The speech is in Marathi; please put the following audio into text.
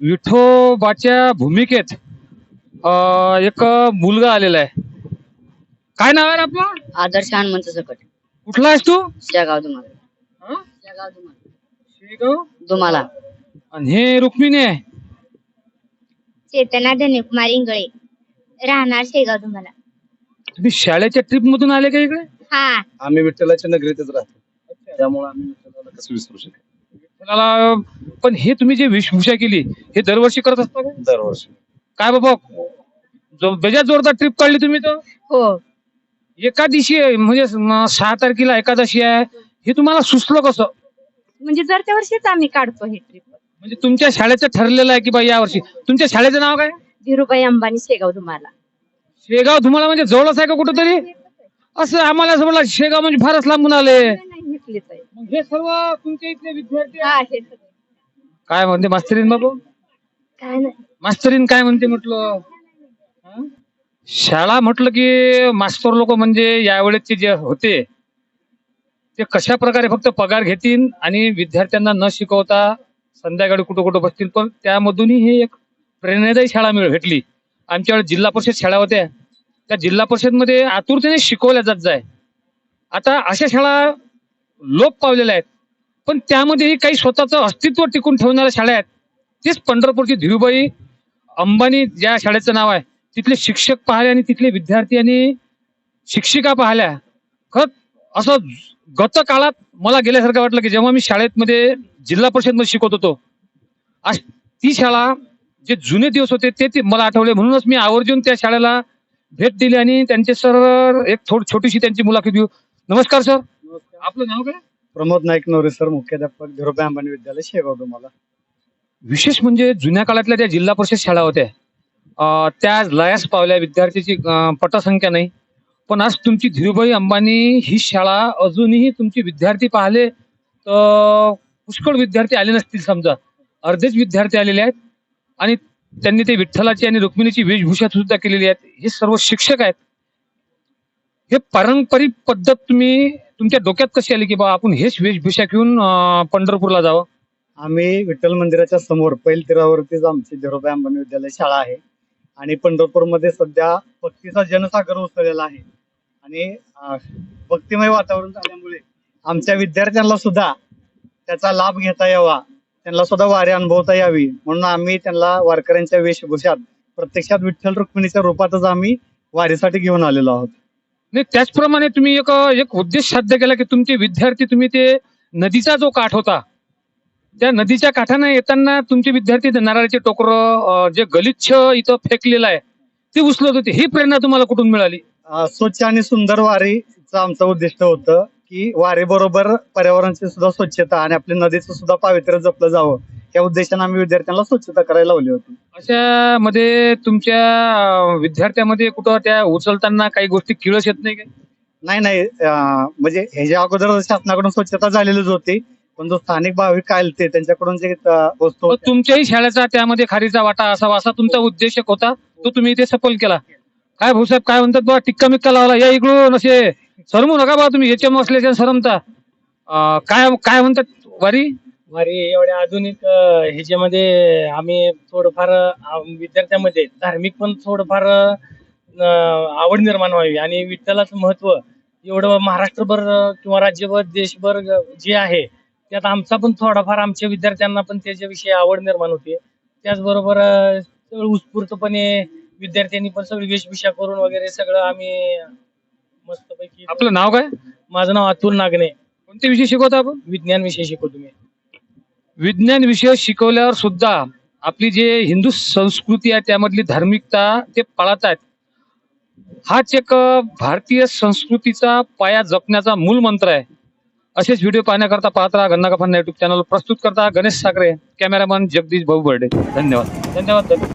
विठोबाच्या भूमिकेत अं, एक मुलगा आलेला आहे. काय नाव आहे आपलं? आदर्श हनुमंत सकट. कुठला आहेस तू? शेगाव तुम्हाला हं? शेगाव तुम्हाला शेगाव? तुम्हाला आणि हे रुक्मिणी आहे? चेतना धनुकुमार इंगळे. राहणार शेगाव तुम्हाला तुम्ही शाळेच्या ट्रिप मधून आले का इकडे? हा. आम्ही विठ्ठलाच्या नगरीतच राहतो. त्यामुळे आम्ही विठ्ठलाला कसं विसरू शकतो विठ्ठलाला पण हे तुम्ही जे वेशभूषा केली हे दरवर्षी करत असता का? दरवर्षी. काय बाबा जो बेजात जोरदार ट्रिप काढली तुम्ही तर? हो. एकादशी आहे म्हणजे म, सहा तारखेला एकादशी आहे. हे तुम्हाला सुचलं कसं? म्हणजे जर त्या वर्षीच आम्ही काढतो हे ट्रिप म्हणजे तुमच्या शाळेचं ठरलेलं आहे की बा या वर्षी? तुमच्या शाळेचं नाव काय? धीरुभाई अंबानी शेगाव तुम्हाला शेगाव तुम्हाला म्हणजे जवळच आहे का कुठंतरी? असं आम्हाला असं म्हणलं शेगाव म्हणजे फारच लांबून आले. इथलीच आहे. मग हे सर्व तुमच्या इथले विद्यार्थी. हा हे सगळं. काय म्हणते मास्तरीन बाबू? काय नाही. मास्तरीन काय म्हणते म्हटलं? हं? शाळा म्हटलं की मास्तर लोक म्हणजे यावेळेचे जे होते ते कशा प्रकारे फक्त पगार घेतील आणि विद्यार्थ्यांना न शिकवता संध्याकाळी कुठं कुठं बसतील? पण त्यामधूनही हे एक प्रेरणादायी शाळा मिळ भेटली. आमच्याकडे जिल्हा परिषद शाळा होत्या. त्या जिल्हा परिषदमध्ये आतुरतेने शिकवल्या जात जाय. आता अशा शाळा लोप पावलेल्या आहेत. पण त्यामध्येही काही स्वतःचं अस्तित्व टिकून ठेवणाऱ्या शाळा आहेत. तेच पंढरपूरची धीरुबाई अंबानी ज्या शाळेचं नाव आहे तिथले शिक्षक पाहिले आणि तिथले विद्यार्थी आणि शिक्षिका पाहिल्या. खरंच असं गत काळात मला गेल्यासारखं वाटलं की जेव्हा मी शाळेमध्ये जिल्हा परिषदमध्ये शिकवत होतो आज ती शाळा जे जुने दिवस होते ते ते मला आठवले. म्हणूनच मी आवर्जून त्या शाळेला भेट दिली आणि त्यांचे सर एक थोडी छोटीशी त्यांची मुलाखत घेऊ. नमस्कार सर. आपलं नाव काय? प्रमोद नाईक नवरे सर मुख्याध्यापक धीरोबाई अंबानी विद्यालय शेगाव तुम्हाला. विशेष म्हणजे जुन्या काळातल्या त्या जिल्हा परिषद शाळा होत्या. अं, त्या लयास पावल्या विद्यार्थ्याची अं, पटसंख्या नाही. पण आज तुमची धीरुभाई अंबानी ही शाळा अजूनही तुमचे विद्यार्थी पाहिले तर पुष्कळ विद्यार्थी आले नसतील समजा. अर्धेच विद्यार्थी आलेले आहेत. आणि त्यांनी ते विठ्ठलाची आणि रुक्मिणीची वेशभूषा सुद्धा केलेली आहेत. हे सर्व शिक्षक आहेत. हे पारंपरिक पद्धत तुम्ही तुमच्या डोक्यात कशी आली की बा आपण हेच वेशभूषा घेऊन अं, पंढरपूरला जावं? आम्ही विठ्ठल मंदिराच्या समोर पैल तीरावरतीच आमची धीरोबाई अंबानी विद्यालय शाळा आहे. आणि पंढरपूरमध्ये सध्या भक्तीचा जनसागर उसळलेला आहे. आणि अं, भक्तिमय वातावरण झाल्यामुळे आमच्या विद्यार्थ्यांना सुद्धा त्याचा लाभ घेता यावा. त्यांना सुद्धा वारी अनुभवता यावी. म्हणून आम्ही त्यांना वारकऱ्यांच्या वेशभूषात प्रत्यक्षात विठ्ठल रुक्मिणीच्या रूपातच आम्ही वारीसाठी घेऊन आलेलो आहोत. नाही त्याचप्रमाणे तुम्ही एक एक उद्देश साध्य केला की तुमचे विद्यार्थी तुम्ही ते नदीचा जो काठ होता त्या नदीच्या काठाने येताना तुमचे विद्यार्थी नारळाचे टोकर जे गलिच्छ इथं फेकलेलं आहे ते उचलत होते. ही प्रेरणा तुम्हाला कुठून मिळाली? स्वच्छ आणि सुंदर वारीचं आमचं उद्दिष्ट होतं की वारीबरोबर पर्यावरणाची सुद्धा स्वच्छता आणि आपल्या नदीचं सुद्धा पावित्र्य जपलं जावं. या उद्देशाने आम्ही विद्यार्थ्यांना स्वच्छता करायला लावली होती. अशा मध्ये तुमच्या अं, विद्यार्थ्यामध्ये कुठं त्या उचलताना काही गोष्टी किळस येत नाही काय? नाही नाही अं, म्हणजे ह्याच्या अगोदर शासनाकडून स्वच्छता झालेलीच होती पण जो स्थानिक भाविक आलते त्यांच्याकडून जे अं, वस्तू मग होत्या, तुमच्याही शाळेचा त्यामध्ये खारीचा वाटा असावा असा तुमचा उद्देश एक होता तो तुम्ही इथे सफल केला. काय भाऊसाहेब काय म्हणतात बा टिक्का मिक्का लावला या इकडून असे सरमू नका बा तुम्ही याच्या असल्याच्या सरमता. अं, काय काय म्हणतात वारी? वारी एवढ्या आधुनिक अ, ह्याच्यामध्ये आम्ही थोडंफार अ, विद्यार्थ्यामध्ये धार्मिक पण थोडंफार अ, आवड निर्माण व्हावी आणि विठ्ठलाचं महत्त्व एवढं महाराष्ट्रभर अ, किंवा राज्यभर देशभर जे आहे त्यात आमचा पण थोडाफार आमच्या विद्यार्थ्यांना पण त्याच्याविषयी आवड निर्माण होते. त्याचबरोबर अ, सगळं उत्स्फूर्तपणे विद्यार्थ्यांनी पण सगळी वेशभूषा करून वगैरे सगळं आम्ही मस्तपैकी आपलं नाव काय? माझं नाव अतुल नागणे. कोणते विषय शिकवता आपण? विज्ञान विषय शिकवतो मी. विज्ञान विषय शिकवल्यावर सुद्धा आपली जे हिंदू संस्कृती आहे त्यामधली धार्मिकता ते पाळत आहेत हाच एक भारतीय संस्कृतीचा पाया जपण्याचा मूल मंत्र आहे. असेच व्हिडिओ पाहण्याकरता पाहत राहा गन्ना कफांना युट्यूब चॅनल प्रस्तुत करता गणेश साखरे कॅमेरामॅन जगदीश भाऊ बर्डे धन्यवाद. धन्यवाद धन्यवाद.